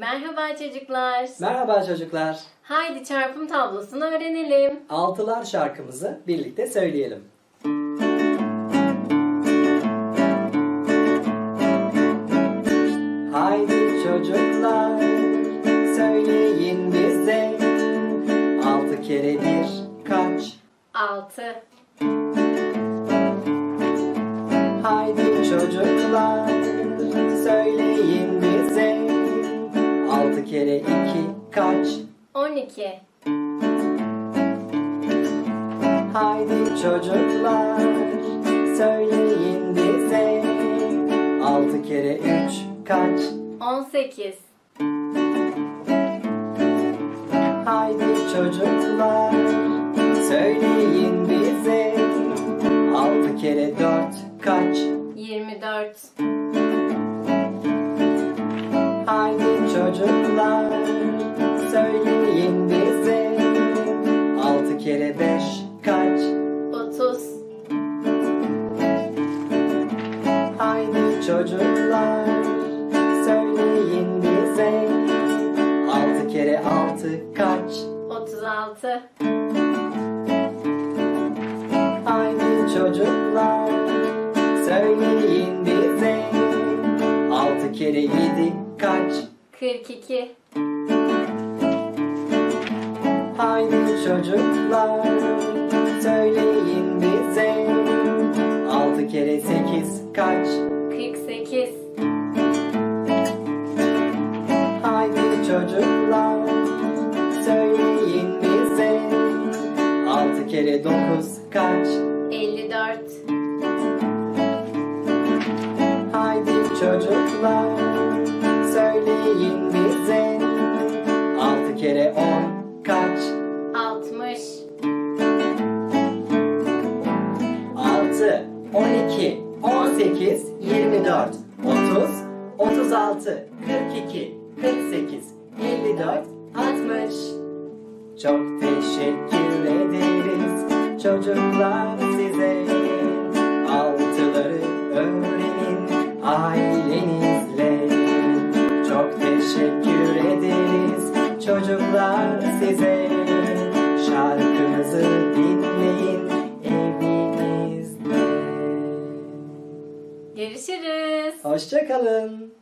Merhaba çocuklar. Merhaba çocuklar. Haydi çarpım tablosunu öğrenelim. Altılar şarkımızı birlikte söyleyelim. Haydi çocuklar söyleyin bize Altı kere bir kaç? 6, Haydi çocuklar söyleyin 6 kere 2 kaç? 12. Haydi çocuklar söyleyin bize 6 kere 3 kaç? 18. Haydi çocuklar söyleyin bize 6 kere 4 kaç? 24. Haydi çocuklar söyleyin bize Altı kere beş kaç? 30, Haydi çocuklar söyleyin bize Altı kere altı kaç? 36, Haydi çocuklar söyleyin bize Altı kere yedi kaç? 42, Haydi çocuklar söyleyin bize. Altı kere sekiz kaç? 48, Haydi çocuklar söyleyin bize. Altı kere dokuz kaç? 54, Haydi çocuklar 18, 24, 30, 36, 42, 48, 54, 60. Çok teşekkür ederiz çocuklar size. Altıları öğrenin ailenizle. Çok teşekkür ederiz çocuklar size. Şarkımızı görüşürüz. Hoşçakalın.